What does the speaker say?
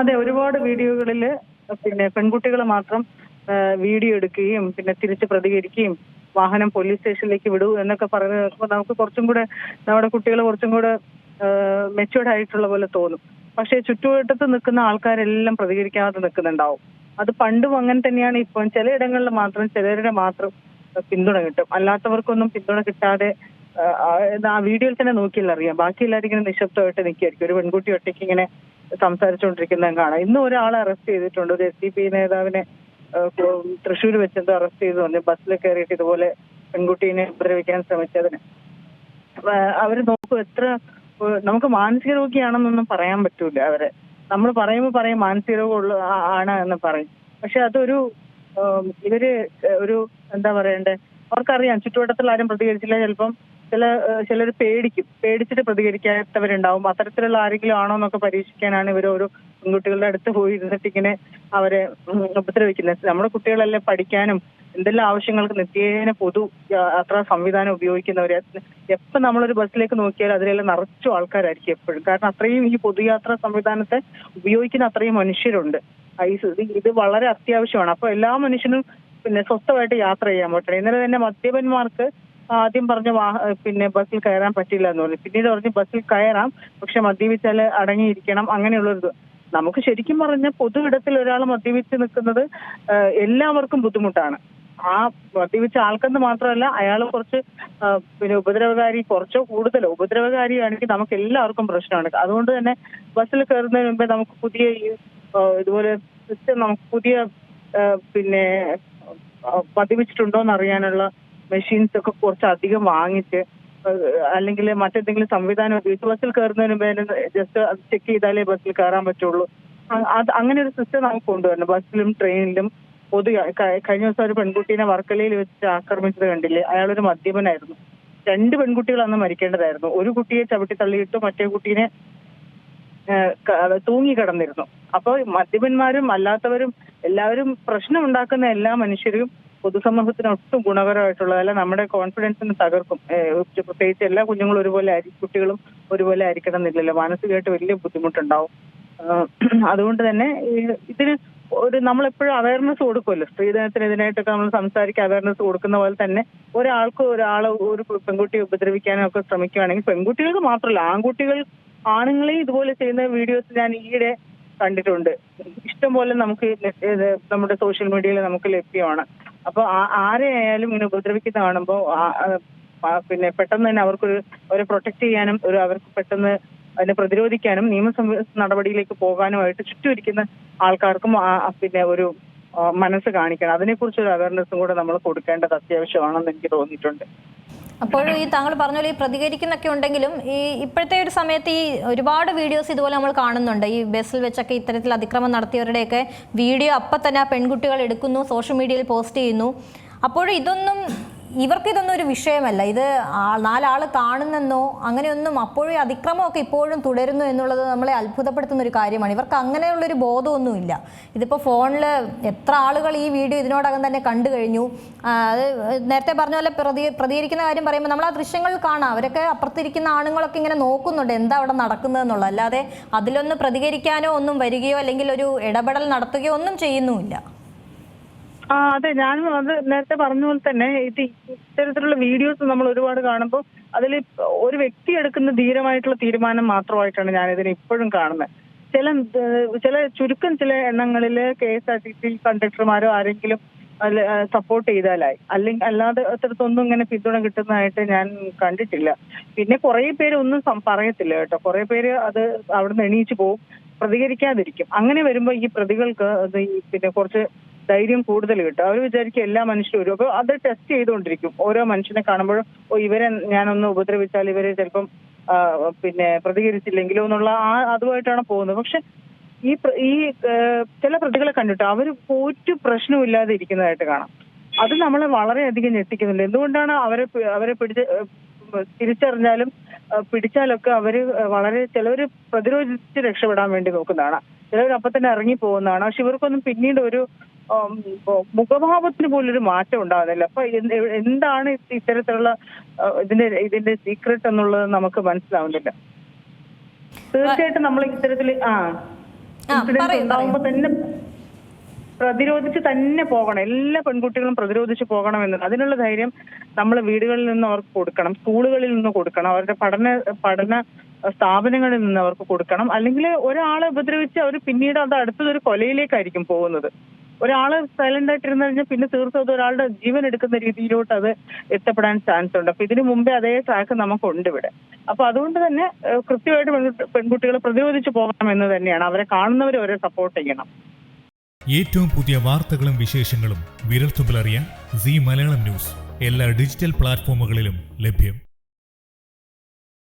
അതെ ഒരുപാട് വീഡിയോകളിൽ പിന്നെ പെൺകുട്ടികൾ മാത്രം വീഡിയോ എടുക്കുകയും പിന്നെ തിരിച്ച് പ്രതികരിക്കുകയും വാഹനം പോലീസ് സ്റ്റേഷനിലേക്ക് വിടൂ എന്നൊക്കെ പറയുന്നത് നമുക്ക് കുറച്ചും കൂടെ നമ്മുടെ കുട്ടികൾ കുറച്ചും കൂടെ മെച്ചുവേർഡ് ആയിട്ടുള്ള പോലെ തോന്നും. പക്ഷേ ചുറ്റുവട്ടത്ത് നിൽക്കുന്ന ആൾക്കാരെല്ലാം പ്രതികരിക്കാതെ നിൽക്കുന്നുണ്ടാവും. അത് പണ്ടും അങ്ങനെ തന്നെയാണ്. ഇപ്പം ചിലയിടങ്ങളിൽ മാത്രം ചിലരുടെ മാത്രം പിന്തുണ കിട്ടും. അല്ലാത്തവർക്കൊന്നും പിന്തുണ കിട്ടാതെ ആ വീഡിയോയിൽ തന്നെ നോക്കിയില്ല അറിയാം. ബാക്കി എല്ലാവരും ഇങ്ങനെ നിശബ്ദമായിട്ട് നിൽക്കുകയായിരിക്കും ഒരു പെൺകുട്ടി ഒറ്റയ്ക്ക് ഇങ്ങനെ സംസാരിച്ചുകൊണ്ടിരിക്കുന്നത് കാണാം. ഇന്ന് ഒരാളെ അറസ്റ്റ് ചെയ്തിട്ടുണ്ട്. ഒരു എസ് ഡി പി നേതാവിനെ തൃശ്ശൂർ വെച്ചെന്തോ അറസ്റ്റ് ചെയ്തു പറഞ്ഞു ബസ്സിൽ കയറിയിട്ട് ഇതുപോലെ പെൺകുട്ടീനെ ഉപദ്രവിക്കാൻ ശ്രമിച്ചതിന്. അവർ നോക്കൂ എത്ര നമുക്ക് മാനസിക രോഗിയാണെന്നൊന്നും പറയാൻ പറ്റൂല അവരെ. നമ്മൾ പറയുമ്പോൾ പറയും മാനസിക രോഗമുള്ള ആണ് എന്ന് പറയും. പക്ഷെ അതൊരു ഇവർ ഒരു എന്താ പറയണ്ടേ? അവർക്കറിയാം ചുറ്റുവട്ടത്തിൽ ആരും പ്രതികരിച്ചില്ല. ചിലപ്പം ചില ചിലർ പേടിക്കും. പേടിച്ചിട്ട് പ്രതികരിക്കാത്തവരുണ്ടാവും. അത്തരത്തിലുള്ള ആരെങ്കിലും ആണോ എന്നൊക്കെ പരീക്ഷിക്കാനാണ് ഇവർ ഓരോ പെൺകുട്ടികളുടെ അടുത്ത് പോയി ഇരുന്നിട്ട് ഇങ്ങനെ അവരെ ഉപദ്രവിക്കുന്നത്. നമ്മുടെ കുട്ടികളെല്ലാം പഠിക്കാനും എന്തെല്ലാം ആവശ്യങ്ങൾക്ക് നിത്യേന പൊതു യാത്രാ സംവിധാനം ഉപയോഗിക്കുന്നവർ എപ്പോൾ നമ്മളൊരു ബസ്സിലേക്ക് നോക്കിയാൽ അതിലെല്ലാം നിറച്ചു ആൾക്കാരായിരിക്കും എപ്പോഴും. കാരണം അത്രയും ഈ പൊതുയാത്രാ സംവിധാനത്തെ ഉപയോഗിക്കുന്ന അത്രയും മനുഷ്യരുണ്ട്. ഐസ് ഇത് വളരെ അത്യാവശ്യമാണ്. അപ്പൊ എല്ലാ മനുഷ്യനും പിന്നെ സ്വസ്ഥമായിട്ട് യാത്ര ചെയ്യാൻ പറ്റണം. ഇന്നലെ തന്നെ മദ്യപന്മാർക്ക് ആദ്യം പറഞ്ഞ പിന്നെ ബസ്സിൽ കയറാൻ പറ്റില്ല എന്ന് പറഞ്ഞു. പിന്നീട് പറഞ്ഞു ബസ്സിൽ കയറാം പക്ഷെ മദ്യപിച്ചാൽ അടങ്ങിയിരിക്കണം അങ്ങനെയുള്ളൊരു. നമുക്ക് ശരിക്കും പറഞ്ഞ പൊതു ഇടത്തിൽ ഒരാൾ മദ്യപിച്ച് നിൽക്കുന്നത് എല്ലാവർക്കും ബുദ്ധിമുട്ടാണ്. ആ മദ്യപിച്ച ആൾക്കെന്ന് മാത്രമല്ല അയാൾ കുറച്ച് പിന്നെ ഉപദ്രവകാരി കുറച്ചോ കൂടുതലോ ഉപദ്രവകാരിയാണെങ്കിൽ നമുക്ക് എല്ലാവർക്കും പ്രശ്നമാണ്. അതുകൊണ്ട് തന്നെ ബസ്സിൽ കയറുന്നതിന് മുമ്പേ നമുക്ക് പുതിയ ഇതുപോലെ നമുക്ക് പുതിയ പിന്നെ ആ, മദ്യപിച്ചിട്ടുണ്ടോ എന്ന് അറിയാനുള്ള മെഷീൻസ് ഒക്കെ കുറച്ച് അധികം വാങ്ങിച്ച് അല്ലെങ്കിൽ മറ്റെന്തെങ്കിലും സംവിധാനം ഉപയോഗിച്ച് ബസ്സിൽ കയറുന്നതിന് മേലെ ജസ്റ്റ് അത് ചെക്ക് ചെയ്താലേ ബസ്സിൽ കയറാൻ പറ്റുള്ളൂ. അത് അങ്ങനെ ഒരു സിസ്റ്റം നമുക്ക് കൊണ്ടുവരണം. ബസ്സിലും ട്രെയിനിലും പൊതു കഴിഞ്ഞ ദിവസം ഒരു പെൺകുട്ടീനെ വർക്കലയിൽ വെച്ച് ആക്രമിച്ചത് കണ്ടില്ലേ? അയാളൊരു മദ്യപനായിരുന്നു. രണ്ട് പെൺകുട്ടികൾ അന്ന് മരിക്കേണ്ടതായിരുന്നു. ഒരു കുട്ടിയെ ചവിട്ടി തള്ളിയിട്ടു മറ്റേ കുട്ടീനെ തൂങ്ങി കിടന്നിരുന്നു അപ്പോൾ മദ്യപന്മാരും അല്ലാത്തവരും എല്ലാവരും പ്രശ്നം ഉണ്ടാക്കുന്ന എല്ലാ മനുഷ്യരും പൊതുസമൂഹത്തിന് ഒട്ടും ഗുണകരമായിട്ടുള്ളതല്ല നമ്മുടെ കോൺഫിഡൻസിന് തകർക്കും. പ്രത്യേകിച്ച് എല്ലാ കുഞ്ഞുങ്ങളും ഒരുപോലെ ആയി കുട്ടികളും ഒരുപോലെ ആയിരിക്കണം എന്നില്ലല്ലോ മാനസികമായിട്ട് വലിയ ബുദ്ധിമുട്ടുണ്ടാവും. അതുകൊണ്ട് തന്നെ ഇതിന് ഒരു നമ്മളെപ്പോഴും അവയർനെസ് കൊടുക്കുമല്ലോ. സ്ത്രീധനത്തിന് ഇതിനായിട്ടൊക്കെ നമ്മൾ സംസാരിക്കുക അവയർനെസ് കൊടുക്കുന്ന പോലെ തന്നെ ഒരാൾക്ക് ഒരാളെ ഒരു പെൺകുട്ടിയെ ഉപദ്രവിക്കാനും ഒക്കെ ശ്രമിക്കുകയാണെങ്കിൽ പെൺകുട്ടികൾക്ക് മാത്രമല്ല ആൺകുട്ടികൾ ആണുങ്ങളെ ഇതുപോലെ ചെയ്യുന്ന വീഡിയോസ് ഞാൻ ഈയിടെ കണ്ടിട്ടുണ്ട്. ഇഷ്ടംപോലെ നമുക്ക് നമ്മുടെ സോഷ്യൽ മീഡിയയിൽ നമുക്ക് ലഭ്യമാണ്. അപ്പൊ ആരെയായാലും ഇങ്ങനെ ഉപദ്രവിക്കുന്ന കാണുമ്പോൾ പിന്നെ പെട്ടെന്ന് തന്നെ അവർക്കൊരു അവരെ പ്രൊട്ടക്ട് ചെയ്യാനും ഒരു അവർക്ക് പെട്ടെന്ന് അതിനെ പ്രതിരോധിക്കാനും നിയമ നടപടിയിലേക്ക് പോകാനുമായിട്ട് ചുറ്റുമിരിക്കുന്ന ആൾക്കാർക്കും പിന്നെ ഒരു മനസ്സ് കാണിക്കണം. അതിനെക്കുറിച്ച് ഒരു അവയർനെസ്സും കൂടെ നമ്മൾ കൊടുക്കേണ്ടത് അത്യാവശ്യമാണെന്ന് എനിക്ക് തോന്നിയിട്ടുണ്ട്. അപ്പോഴും ഈ താങ്കൾ പറഞ്ഞ പോലെ ഈ പ്രതികരിക്കുന്നൊക്കെ ഉണ്ടെങ്കിലും ഈ ഇപ്പോഴത്തെ ഒരു സമയത്ത് ഈ ഒരുപാട് വീഡിയോസ് ഇതുപോലെ നമ്മൾ കാണുന്നുണ്ട്. ഈ ബസ്സിൽ വെച്ചൊക്കെ ഇത്തരത്തിൽ അതിക്രമം നടത്തിയവരുടെയൊക്കെ വീഡിയോ അപ്പം തന്നെ ആ പെൺകുട്ടികൾ എടുക്കുന്നു സോഷ്യൽ മീഡിയയിൽ പോസ്റ്റ് ചെയ്യുന്നു. അപ്പോഴും ഇതൊന്നും ഇവർക്ക് ഇതൊന്നും ഒരു വിഷയമല്ല. ഇത് നാലാൾ കാണുന്നെന്നോ അങ്ങനെയൊന്നും അപ്പോഴും അതിക്രമമൊക്കെ ഇപ്പോഴും തുടരുന്നു എന്നുള്ളത് നമ്മളെ അത്ഭുതപ്പെടുത്തുന്ന ഒരു കാര്യമാണ്. ഇവർക്ക് അങ്ങനെയുള്ളൊരു ബോധമൊന്നുമില്ല. ഇതിപ്പോൾ ഫോണിൽ എത്ര ആളുകൾ ഈ വീഡിയോ ഇതിനോടകം തന്നെ കണ്ടു കഴിഞ്ഞു. അത് നേരത്തെ പറഞ്ഞ പോലെ പ്രതി പ്രതികരിക്കുന്ന കാര്യം പറയുമ്പോൾ നമ്മൾ ആ ദൃശ്യങ്ങൾ കാണാം. അവരൊക്കെ അപ്പുറത്തിരിക്കുന്ന ആണുങ്ങളൊക്കെ ഇങ്ങനെ നോക്കുന്നുണ്ട് എന്താ അവിടെ നടക്കുന്നതെന്നുള്ളത് അല്ലാതെ അതിലൊന്ന് പ്രതികരിക്കാനോ ഒന്നും വരികയോ അല്ലെങ്കിൽ ഒരു ഇടപെടൽ നടത്തുകയോ ഒന്നും ചെയ്യുന്നുമില്ല. ആ അതെ ഞാനും അത് നേരത്തെ പറഞ്ഞ പോലെ തന്നെ ഇത് ഇത്തരത്തിലുള്ള വീഡിയോസ് നമ്മൾ ഒരുപാട് കാണുമ്പോൾ അതിൽ ഒരു വ്യക്തി എടുക്കുന്ന ധീരമായിട്ടുള്ള തീരുമാനം മാത്രമായിട്ടാണ് ഞാൻ ഇതിനെ ഇപ്പോഴും കാണുന്നത്. ചില ചില ചുരുക്കം ചില എണ്ണങ്ങളിൽ K S R T C കണ്ടക്ടർമാരോ ആരെങ്കിലും സപ്പോർട്ട് ചെയ്താലായി. അല്ലെങ്കിൽ അല്ലാതെ അത്തരത്തൊന്നും ഇങ്ങനെ പിന്തുണ കിട്ടുന്നതായിട്ട് ഞാൻ കണ്ടിട്ടില്ല. പിന്നെ കുറെ പേര് ഒന്നും പറയത്തില്ല കേട്ടോ. കുറെ പേര് അത് അവിടുന്ന് എണീച്ചു പോകും പ്രതികരിക്കാതിരിക്കും. അങ്ങനെ വരുമ്പോൾ ഈ പ്രതികൾക്ക് അത് പിന്നെ കുറച്ച് ധൈര്യം കൂടുതൽ കിട്ടും. അവർ വിചാരിക്കും എല്ലാ മനുഷ്യരും ഒരു അപ്പോൾ അത് ടെസ്റ്റ് ചെയ്തുകൊണ്ടിരിക്കും. ഓരോ മനുഷ്യനെ കാണുമ്പോഴും ഓ ഇവരെ ഞാനൊന്ന് ഉപദ്രവിച്ചാൽ ഇവരെ ചിലപ്പം പിന്നെ പ്രതികരിച്ചില്ലെങ്കിലോ എന്നുള്ള ആ അതുമായിട്ടാണ് പോകുന്നത്. പക്ഷെ ഈ ഈ ചില പ്രതികളെ കണ്ടിട്ട് അവർ ഒരു പ്രശ്നമില്ലാതെ ഇരിക്കുന്നതായിട്ട് കാണാം. അത് നമ്മളെ വളരെയധികം ഞെട്ടിക്കുന്നുണ്ട്. എന്തുകൊണ്ടാണ് അവരെ അവരെ പിടിച്ച് തിരിച്ചറിഞ്ഞാലും പിടിച്ചാലൊക്കെ അവർ വളരെ ചിലവര് പ്രതിരോധിച്ച് രക്ഷപ്പെടാൻ വേണ്ടി നോക്കുന്നതാണ്. ചിലവർ അപ്പൊ തന്നെ ഇറങ്ങി പോകുന്നതാണ്. പക്ഷെ ഇവർക്കൊന്നും പിന്നീട് ഒരു മുഖഭാവത്തിന് പോലും ഒരു മാറ്റം ഉണ്ടാകുന്നില്ല. അപ്പൊ എന്ത് എന്താണ് ഇത്തരത്തിലുള്ള ഇതിന്റെ ഇതിന്റെ സീക്രട്ട് എന്നുള്ളത് നമുക്ക് മനസ്സിലാവുന്നില്ല. തീർച്ചയായിട്ടും നമ്മൾ ഇത്തരത്തിൽ ആ ഇൻസിഡൻസ് ഉണ്ടാവുമ്പോ തന്നെ പ്രതിരോധിച്ച് തന്നെ പോകണം. എല്ലാ പെൺകുട്ടികളും പ്രതിരോധിച്ച് പോകണമെന്ന്. അതിനുള്ള ധൈര്യം നമ്മൾ വീടുകളിൽ നിന്ന് അവർക്ക് കൊടുക്കണം. സ്കൂളുകളിൽ നിന്ന് കൊടുക്കണം. അവരുടെ പഠന പഠന സ്ഥാപനങ്ങളിൽ നിന്ന് അവർക്ക് കൊടുക്കണം. അല്ലെങ്കിൽ ഒരാളെ ഉപദ്രവിച്ച് അവർ പിന്നീട് അത് അടുത്തതൊരു കൊലയിലേക്കായിരിക്കും പോകുന്നത്. ഒരാൾ സൈലന്റ് ആയിട്ടിരുന്നു കഴിഞ്ഞാൽ പിന്നെ തീർത്തും ഒരാളുടെ ജീവൻ എടുക്കുന്ന രീതിയിലോട്ട് അത് എത്തപ്പെടാൻ ചാൻസ് ഉണ്ട്. അപ്പൊ ഇതിനു മുമ്പേ അതേ ട്രാക്ക് നമുക്കുണ്ട് ഇവിടെ. അപ്പൊ അതുകൊണ്ട് തന്നെ കൃത്യമായിട്ട് പെൺകുട്ടികളെ പ്രതിരോധിച്ചു പോകണം എന്ന് തന്നെയാണ്. അവരെ കാണുന്നവരെ അവരെ സപ്പോർട്ട് ചെയ്യണം. ഏറ്റവും പുതിയ വാർത്തകളും വിശേഷങ്ങളും വിരൽത്തുമ്പിലറിയാൻ സി മലയാളം ന്യൂസ്. എല്ലാ ഡിജിറ്റൽ പ്ലാറ്റ്ഫോമുകളിലും ലഭ്യം.